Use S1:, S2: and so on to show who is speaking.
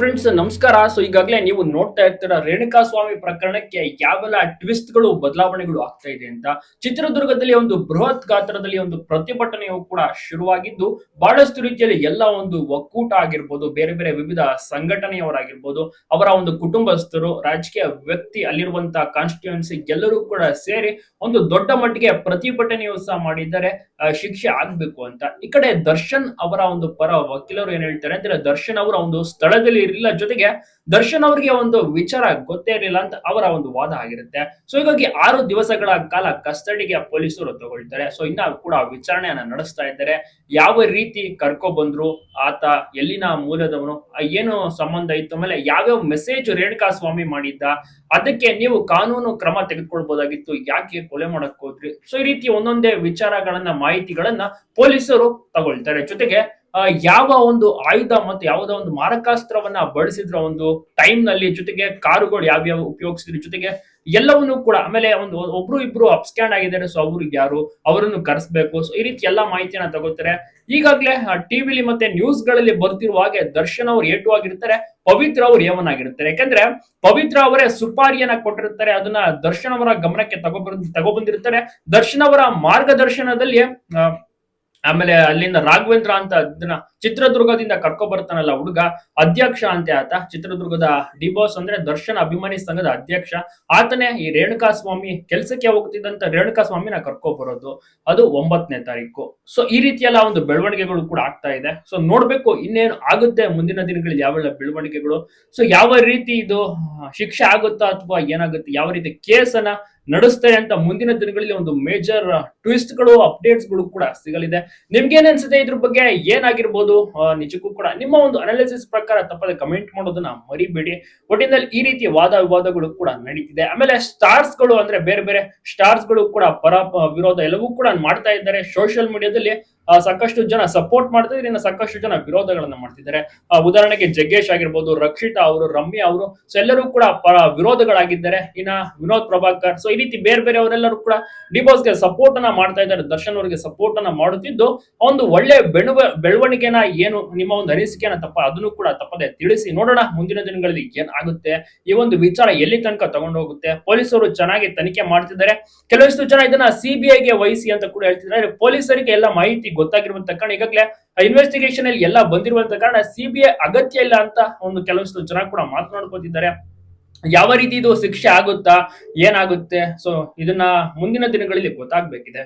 S1: Friends ನಮಸ್ಕಾರ. So ಈಗಾಗಲೇ ನೀವು ನೋಡ್ತಾ ಇರ್ತೀರ ರೇಣುಕಾ ಸ್ವಾಮಿ ಪ್ರಕರಣಕ್ಕೆ ಯಾವೆಲ್ಲ ಟ್ವಿಸ್ಟ್ಗಳು, ಬದಲಾವಣೆಗಳು ಆಗ್ತಾ ಇದೆ ಅಂತ. ಚಿತ್ರದುರ್ಗದಲ್ಲಿ ಒಂದು ಬೃಹತ್ ಗಾತ್ರದಲ್ಲಿ ಒಂದು ಪ್ರತಿಭಟನೆಯು ಕೂಡ ಶುರುವಾಗಿದ್ದು, ಬಹಳಷ್ಟು ರೀತಿಯಲ್ಲಿ ಎಲ್ಲ ಒಂದು ಒಕ್ಕೂಟ ಆಗಿರ್ಬೋದು, ಬೇರೆ ಬೇರೆ ವಿವಿಧ ಸಂಘಟನೆಯವರಾಗಿರ್ಬೋದು, ಅವರ ಒಂದು ಕುಟುಂಬಸ್ಥರು, ರಾಜಕೀಯ ವ್ಯಕ್ತಿ ಅಲ್ಲಿರುವಂತಹ ಕಾನ್ಸ್ಟಿಟ್ಯೂನ್ಸಿ ಎಲ್ಲರೂ ಕೂಡ ಸೇರಿ ಒಂದು ದೊಡ್ಡ ಮಟ್ಟಿಗೆ ಪ್ರತಿಭಟನೆಯು ಸಹ ಮಾಡಿದ್ದಾರೆ. ಶಿಕ್ಷೆ ಆಗ್ಬೇಕು ಅಂತ. ಈ ಕಡೆ ದರ್ಶನ್ ಅವರ ಒಂದು ಪರ ವಕೀಲರು ಏನ್ ಹೇಳ್ತಾರೆ ಅಂದ್ರೆ, ದರ್ಶನ್ ಅವರ ಒಂದು ಸ್ಥಳದಲ್ಲಿ ಇರಲಿಲ್ಲ. ಜೊತೆಗೆ ದರ್ಶನ್ ಅವರಿಗೆ ಒಂದು ವಿಚಾರ ಗೊತ್ತೇ ಇರಲಿಲ್ಲ ಅಂತ ಅವರ ಒಂದು ವಾದ ಆಗಿರುತ್ತೆ. ಸೊ ಹೀಗಾಗಿ ಆರು ದಿವಸಗಳ ಕಾಲ ಕಸ್ಟಡಿಗೆ ಪೊಲೀಸರು ತಗೊಳ್ತಾರೆ. ಸೊ ಇನ್ನ ಕೂಡ ವಿಚಾರಣೆಯನ್ನ ನಡೆಸ್ತಾ ಇದ್ದಾರೆ. ಯಾವ ರೀತಿ ಕರ್ಕೊ ಬಂದ್ರು ಆತ, ಎಲ್ಲಿನ ಮೂಲದವನು ಏನು ಸಂಬಂಧ ಇತ್ತು ಆಮೇಲೆ ಯಾವ್ಯಾವ ಮೆಸೇಜ್ ರೇಣುಕಾ ಸ್ವಾಮಿ ಮಾಡಿದ್ದ, ಅದಕ್ಕೆ ನೀವು ಕಾನೂನು ಕ್ರಮ ತೆಗೆದುಕೊಳ್ಬಹುದಾಗಿತ್ತು ಯಾಕೆ ಕೊಲೆ ಮಾಡಕ್ ಹೋದ್ರಿ? ಸೊ ಈ ರೀತಿ ಒಂದೊಂದೇ ವಿಚಾರಗಳನ್ನ, ಮಾಹಿತಿಗಳನ್ನ ಪೊಲೀಸರು ತಗೊಳ್ತಾರೆ. ಜೊತೆಗೆ ಯಾವ ಒಂದು ಆಯುಧ ಮತ್ತು ಯಾವುದೋ ಒಂದು ಮಾರಕಾಸ್ತ್ರವನ್ನ ಬಳಸಿದ್ರ ಒಂದು ಟೈಮ್ನಲ್ಲಿ ಜೊತೆಗೆ ಕಾರುಗಳು ಯಾವ್ಯಾವ ಉಪಯೋಗಿಸಿದ್ರು ಜೊತೆಗೆ ಎಲ್ಲವನ್ನೂ ಕೂಡ, ಆಮೇಲೆ ಒಂದು ಒಬ್ರು ಇಬ್ರು ಅಪ್ಸ್ಕ್ಯಾಂಡ್ ಆಗಿದ್ದಾರೆ, ಸೊ ಅವ್ರಿಗೆ ಯಾರು ಅವರನ್ನು ಕರೆಸ್ಬೇಕು, ಸೊ ಈ ರೀತಿ ಎಲ್ಲಾ ಮಾಹಿತಿಯನ್ನ ತಗೋತಾರೆ. ಈಗಾಗಲೇ ಟಿವಿಲಿ ಮತ್ತೆ ನ್ಯೂಸ್ಗಳಲ್ಲಿ ಬರ್ತಿರುವ ಹಾಗೆ ದರ್ಶನ್ ಅವ್ರು ಏಟು ಆಗಿರ್ತಾರೆ, ಪವಿತ್ರ ಅವ್ರು ಏವನಾಗಿರ್ತಾರೆ ಯಾಕಂದ್ರೆ, ಪವಿತ್ರ ಅವರೇ ಸುಪಾರಿಯನ್ನ ಕೊಟ್ಟಿರ್ತಾರೆ, ಅದನ್ನ ದರ್ಶನ್ ಅವರ ಗಮನಕ್ಕೆ ತಗೊಬಂದ್ ತಗೊಬಂದಿರ್ತಾರೆ ದರ್ಶನ್ ಅವರ ಮಾರ್ಗದರ್ಶನದಲ್ಲಿ ಆಮೇಲೆ ಅಲ್ಲಿಂದ ರಾಘವೇಂದ್ರ ಅಂತ ಅದನ್ನ ಚಿತ್ರದುರ್ಗದಿಂದ ಕರ್ಕೊ ಬರ್ತಾನಲ್ಲ ಹುಡುಗ, ಅಧ್ಯಕ್ಷ ಅಂತ ಆತ. ಚಿತ್ರದುರ್ಗದ ಡಿ ಬಾಸ್ ಅಂದ್ರೆ ದರ್ಶನ್ ಅಭಿಮಾನಿ ಸಂಘದ ಅಧ್ಯಕ್ಷ. ಆತನೇ ಈ ರೇಣುಕಾ ಸ್ವಾಮಿ ಕೆಲ್ಸಕ್ಕೆ ಹೋಗ್ತಿದ್ದಂತ ರೇಣುಕಾ ಸ್ವಾಮಿನ ಕರ್ಕೊ ಬರೋದು ಅದು ಒಂಬತ್ತನೇ ತಾರೀಕು. ಸೊ ಈ ರೀತಿಯೆಲ್ಲ ಒಂದು ಬೆಳವಣಿಗೆಗಳು ಕೂಡ ಆಗ್ತಾ ಇದೆ. ಸೊ ನೋಡ್ಬೇಕು ಇನ್ನೇನು ಆಗುತ್ತೆ ಮುಂದಿನ ದಿನಗಳಲ್ಲಿ ಯಾವೆಲ್ಲ ಬೆಳವಣಿಗೆಗಳು. ಸೊ ಯಾವ ರೀತಿ ಇದು ಶಿಕ್ಷೆ ಆಗುತ್ತಾ ಅಥವಾ ಏನಾಗುತ್ತೆ, ಯಾವ ರೀತಿ ಕೇಸನ್ನ ನಡೆಸ್ತಾರೆ ಅಂತ ಮುಂದಿನ ದಿನಗಳಲ್ಲಿ ಒಂದು ಮೇಜರ್ ಟ್ವಿಸ್ಟ್ಗಳು ಅಪ್ಡೇಟ್ಸ್ಗಳು ಕೂಡ ಸಿಗಲಿದೆ. ನಿಮ್ಗೆ ಏನ್ ಅನ್ಸುತ್ತೆ ಇದ್ರ ಬಗ್ಗೆ? ಏನಾಗಿರ್ಬೋದು? ನಿಜಕ್ಕೂ ಕೂಡ ನಿಮ್ಮ ಒಂದು ಅನಾಲಿಸಿಸ್ ಪ್ರಕಾರ ತಪ್ಪದೆ ಕಮೆಂಟ್ ಮಾಡೋದನ್ನ ಮರಿಬೇಡಿ. ಒಟ್ಟಿನಲ್ಲಿ ಈ ರೀತಿಯ ವಾದ ವಿವಾದಗಳು ಕೂಡ ನಡೀತಿದೆ. ಆಮೇಲೆ ಸ್ಟಾರ್ಸ್ಗಳು ಅಂದ್ರೆ ಬೇರೆ ಬೇರೆ ಸ್ಟಾರ್ಸ್ಗಳು ಕೂಡ ಪರ ವಿರೋಧ ಎಲ್ಲವೂ ಕೂಡ ಮಾಡ್ತಾ ಇದ್ದಾರೆ. ಸೋಷಿಯಲ್ ಮೀಡಿಯಾದಲ್ಲಿ ಸಾಕಷ್ಟು ಜನ ಸಪೋರ್ಟ್ ಮಾಡ್ತಾ ಇನ್ನ ಸಾಕಷ್ಟು ಜನ ವಿರೋಧಗಳನ್ನ ಮಾಡ್ತಿದ್ದಾರೆ. ಉದಾಹರಣೆಗೆ ಜಗ್ಗೇಶ್ ಆಗಿರ್ಬೋದು, ರಕ್ಷಿತಾ ಅವರು, ರಮ್ಯ ಅವರು. ಸೊ ಎಲ್ಲರೂ ಕೂಡ ವಿರೋಧಗಳಾಗಿದ್ದಾರೆ. ಇನ್ನ ವಿನೋದ್ ಪ್ರಭಾಕರ್. ಸೊ ಈ ರೀತಿ ಬೇರೆ ಬೇರೆ ಅವರೆಲ್ಲರೂ ಕೂಡ ಡಿಬೋಸ್ಗೆ ಸಪೋರ್ಟ್ ಅನ್ನ ಮಾಡ್ತಾ ಇದ್ದಾರೆ. ದರ್ಶನ್ ಅವರಿಗೆ ಸಪೋರ್ಟ್ ಅನ್ನ ಮಾಡುತ್ತಿದ್ದು ಒಂದು ಒಳ್ಳೆ ಬೆಳವ ಬೆಳವಣಿಗೆನ ಏನು, ನಿಮ್ಮ ಒಂದು ಅನಿಸಿಕೆನ ತಪ್ಪ, ಅದನ್ನು ಕೂಡ ತಪ್ಪದೆ ತಿಳಿಸಿ ನೋಡೋಣ. ಮುಂದಿನ ದಿನಗಳಲ್ಲಿ ಏನ್ ಆಗುತ್ತೆ? ಈ ಒಂದು ವಿಚಾರ ಎಲ್ಲಿ ತನಕ ತಗೊಂಡು ಹೋಗುತ್ತೆ ಪೊಲೀಸರು ಚೆನ್ನಾಗಿ ತನಿಖೆ ಮಾಡ್ತಿದ್ದಾರೆ. ಕೆಲವಷ್ಟು ಜನ ಇದನ್ನ ಸಿಬಿಐಗೆ ವಹಿಸಿ ಅಂತ ಕೂಡ ಹೇಳ್ತಿದ್ದಾರೆ. ಪೊಲೀಸರಿಗೆ ಎಲ್ಲ ಮಾಹಿತಿ ಗೊತ್ತಾಗಿರುವಂತ ಕಾರಣ ಈಗಾಗಲೇ ಇನ್ವೆಸ್ಟಿಗೇಷನ್ ಅಲ್ಲಿ ಎಲ್ಲ ಬಂದಿರುವಂತ ಕಾರಣ ಸಿಬಿಐ ಅಗತ್ಯ ಇಲ್ಲ ಅಂತ ಒಂದು ಕೆಲವಷ್ಟು ಜನ ಕೂಡ ಮಾತನಾಡ್ಕೋತಿದ್ದಾರೆ. ಯಾವ ರೀತಿ ಇದು ಶಿಕ್ಷೆ ಆಗುತ್ತಾ, ಏನಾಗುತ್ತೆ? ಸೊ ಇದನ್ನ ಮುಂದಿನ ದಿನಗಳಲ್ಲಿ ಗೊತ್ತಾಗ್ಬೇಕಿದೆ.